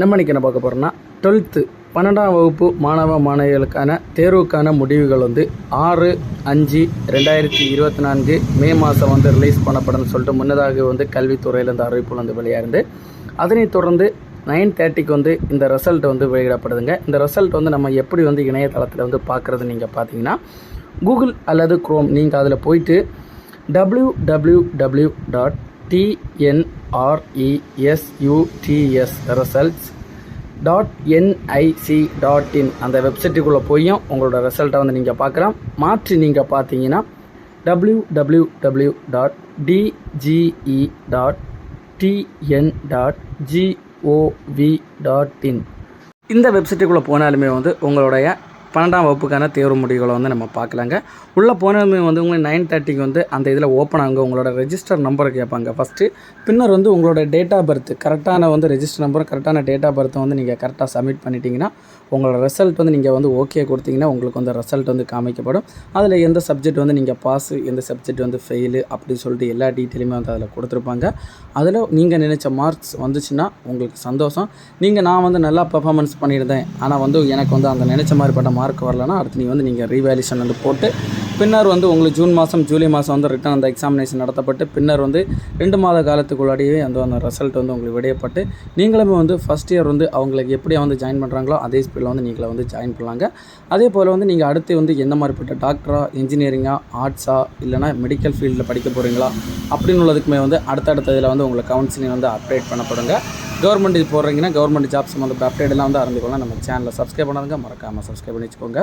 நம்ம என்ன பார்க்க போகிறோம்னா டுவெல்த்து பன்னெண்டாம் வகுப்பு மாணவ மாணவிகளுக்கான தேர்வுக்கான முடிவுகள் வந்து ஆறு அஞ்சு ரெண்டாயிரத்தி இருபத்தி நான்கு மே மாதம் வந்து ரிலீஸ் பண்ணப்படும்னு சொல்லிட்டு முன்னதாக வந்து கல்வித்துறையிலேருந்து அறிவிப்பு வந்து வெளியாயிருந்து அதனைத் தொடர்ந்து நைன் தேர்ட்டிக்கு வந்து இந்த ரிசல்ட் வந்து வெளியிடப்படுதுங்க. இந்த ரிசல்ட் வந்து நம்ம எப்படி வந்து இணையதளத்தில் வந்து பார்க்குறது நீங்கள் பார்த்தீங்கன்னா கூகுள் அல்லது குரோம் நீங்கள் அதில் போயிட்டு W W W dot TN R E S U D S results dot NIC dot in அந்த வெப்சைட்டுக்குள்ளே போயும். உங்களோட ரிசல்ட்டை வந்து நீங்கள் பார்க்கலாம். மாற்றி நீங்கள் பார்த்தீங்கன்னா W W W dot DGE dot TN dot GOV dot in இந்த வெப்சைட்டுக்குள்ளே போனாலுமே வந்து உங்களுடைய பன்னெண்டாம் வகுப்புக்கான தேர்வு முடிவுகளை வந்து நம்ம பார்க்கலாங்க. உள்ளே போனாலுமே வந்து உங்களுக்கு நைன் தேர்ட்டிக்கு வந்து அந்த இதில் ஓப்பன் ஆகுங்க. உங்களோட ரெஜிஸ்டர் நம்பரை கேட்பாங்க. ஃபஸ்ட்டு பின்னர் வந்து உங்களோட டேட் ஆஃப் பர்த் கரெக்டான வந்து ரெஜிஸ்டர் நம்பர் கரெக்டான டேட் ஆஃப் பர்த்தை வந்து நீங்கள் கரெக்டாக சப்மிட் பண்ணிட்டீங்கன்னா உங்களோட ரிசல்ட் வந்து நீங்கள் வந்து ஓகே கொடுத்தீங்கன்னா உங்களுக்கு வந்து ரிசல்ட் வந்து காமிக்கப்படும். அதில் எந்த சப்ஜெக்ட் வந்து நீங்கள் பாஸு எந்த சப்ஜெக்ட் வந்து ஃபெயிலு அப்படின்னு சொல்லிட்டு எல்லா டீட்டெயிலுமே வந்து அதில் கொடுத்துருப்பாங்க. அதில் நீங்கள் நினச்ச மார்க்ஸ் வந்துச்சுன்னா உங்களுக்கு சந்தோஷம். நீங்கள் நான் வந்து நல்லா பெர்ஃபார்மன்ஸ் பண்ணியிருந்தேன். ஆனால் வந்து எனக்கு வந்து அந்த நினச்ச மாதிரிப்பட்ட மார்க் வரலன்னா அடுத்து நீங்கள் வந்து நீங்கள் ரீவேல்யூஷன் வந்து போட்டு பின்னர் வந்து உங்களுக்கு ஜூன் மாதம் ஜூலை மாதம் வந்து ரிட்டன் அந்த எக்ஸாமினேஷன் நடத்தப்பட்டு பின்னர் வந்து ரெண்டு மாத காலத்துக்குள்ளாடியே வந்து அந்த ரிசல்ட் வந்து உங்களுக்கு விடையப்பட்டு நீங்களுமே வந்து ஃபஸ்ட் இயர் வந்து அவங்களுக்கு எப்படி வந்து ஜாயின் பண்ணுறாங்களோ அதே ஸ்பீடில் வந்து நீங்களே வந்து ஜாயின் பண்ணலாங்க. அதே போல் வந்து நீங்கள் அடுத்து வந்து எந்த மாதிரிப்பட்ட டாக்டரா இன்ஜினியரிங்கா ஆர்ட்ஸா இல்லைனா மெடிக்கல் ஃபீல்டில் படிக்க போகிறீங்களா அப்படின்னு உள்ளதுக்குமே வந்து அடுத்தடுத்த இதில் வந்து உங்களை கவுன்சிலிங் வந்து அப்டேட் பண்ணப்படுங்க. கவர்மெண்ட் இது போடுறீங்கன்னா கவர்மெண்ட் ஜாப் வந்து அப்டேட் எல்லாம் வந்து அறிந்து கொள்ள நம்ம சேனலை சப்ஸ்கிரைப் பண்ணாதுங்க மறக்காமல் சப்ஸ்கிரைப் பண்ணி வச்சுக்கோங்க.